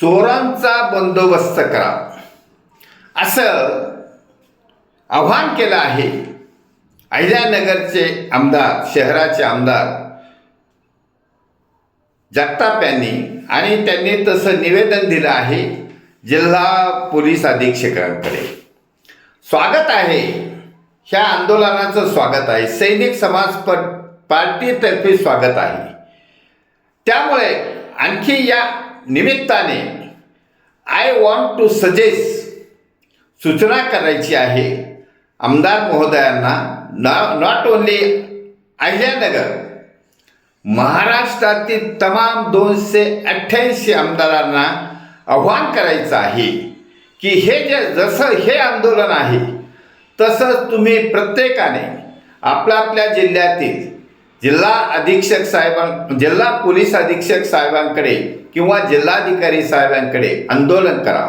चोरांचा बंदोबस्त करा. असं आव्हान केलं आहे. अहिल्यानगरचे आमदार शहराचे आमदार जगताप यांनी आणि त्यांनी तसं निवेदन दिलं आहे जिल्हा पोलीस अधीक्षकांकडे. स्वागत आहे. ह्या आंदोलनाचं स्वागत आहे. सैनिक समाज प पार्टीतर्फे स्वागत आहे. त्यामुळे आणखी या निमित्ताने आय वॉन्ट टू सजेस्ट सूचना करायची आहे. आमदार महोदयांना नॉट ओन्ली अहिल्यानगर महाराष्ट्रातील तमाम दोनशे अठ्ठ्याऐंशी आमदारांना आव्हान करायचं आहे की हे जे जसं हे आंदोलन आहे तसंच तुम्ही प्रत्येकाने आपल्या आपल्या जिल्ह्यातील जिल्हा अधीक्षक साहेबां जिल्हा पोलीस अधीक्षक साहेबांकडे किंवा जिल्हाधिकारी साहेबांकडे आंदोलन करा.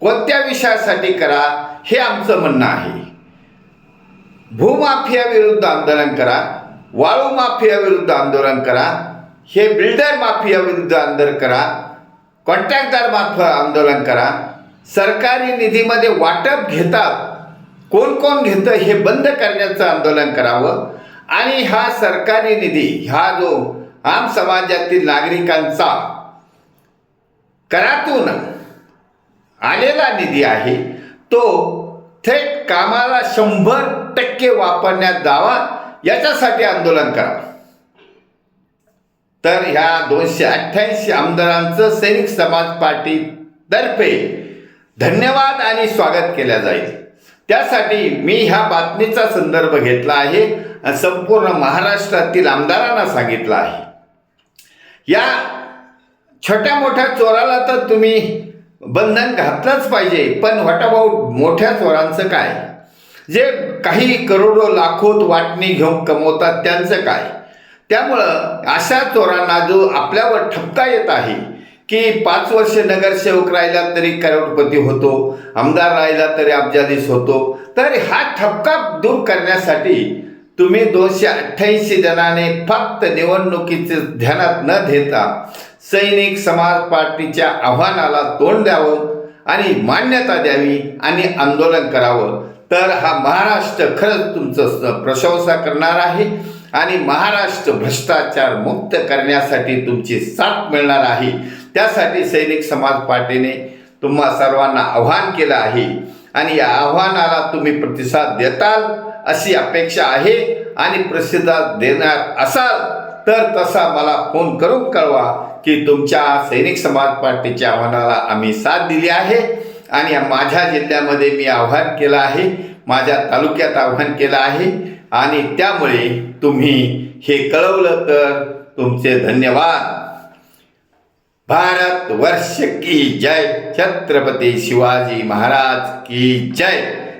कोणत्या विषयासाठी करा हे आमचं म्हणणं आहे. भूमाफियाविरुद्ध आंदोलन करा वाळू माफियाविरुद्ध आंदोलन करा हे बिल्डर माफियाविरुद्ध आंदोलन करा कॉन्ट्रॅक्टर मार्फत आंदोलन करा सरकारी निधीमध्ये वाटप घेतात कोण कोण घेतं हे बंद करण्याचं आंदोलन करावं आणि हा सरकारी निधी हा जो आम समाजातील नागरिकांचा करातून आलेला निधी आहे तो थेट कामाला शंभर टक्के वापरण्यात जावा याच्यासाठी आंदोलन करा. तर ह्या दोनशे अठ्ठ्याऐंशी आमदारांचं सैनिक समाज पार्टी तर्फे धन्यवाद आणि स्वागत केल्या जाईल. त्यासाठी मी ह्या बातमीचा संदर्भ घेतला आहे. संपूर्ण महाराष्ट्रातील आमदारांना सांगितलं आहे. या छोट्या मोठ्या चोराला तर तुम्ही बंधन घातलंच पाहिजे पण व्हॉट मोठ्या चोरांचं काय? जे काही करोडो लाखोत वाटणी घेऊन कमवतात त्यांचं काय? त्यामुळं अशा चोरांना जो आपल्यावर ठपका येत आहे की पाच वर्ष नगरसेवक राहिला तरी करोडपती होतो आमदार राहिला तरी अब्जाधीश होतो तर हा ठपका दूर करण्यासाठी तुम्ही दोनशे अठ्ठ्याऐंशी जणांनी फक्त निवडणुकीचे ध्यानात न देता सैनिक समाज पार्टीच्या आव्हानाला तोंड द्यावं आणि मान्यता द्यावी आणि आंदोलन करावं. तर हा महाराष्ट्र खरंच तुमचं प्रशंसा करणार आहे आणि महाराष्ट्र भ्रष्टाचार मुक्त करण्यासाठी तुमची साथ मिळणार आहे. त्यासाठी सैनिक समाज पार्टीने तुम्हा सर्वांना आव्हान केलं आहे आणि या आव्हानाला तुम्ही प्रतिसाद देताल. अशी अपेक्षा आहे आणि प्रसिद्धात देणार असाल तर तसा मला फोन करून कळवा की तुमच्या सैनिक समाज पार्टीच्या आव्हानाला आम्ही साथ दिली आहे आणि माझ्या जिल्ह्यामध्ये मी आव्हान केलं आहे माझ्या तालुक्यात आव्हान केलं आहे आणि त्यामुळे तुम्ही हे कळवलं तर तुमचे धन्यवाद. भारत वर्ष की जय. छत्रपती शिवाजी महाराज की जय.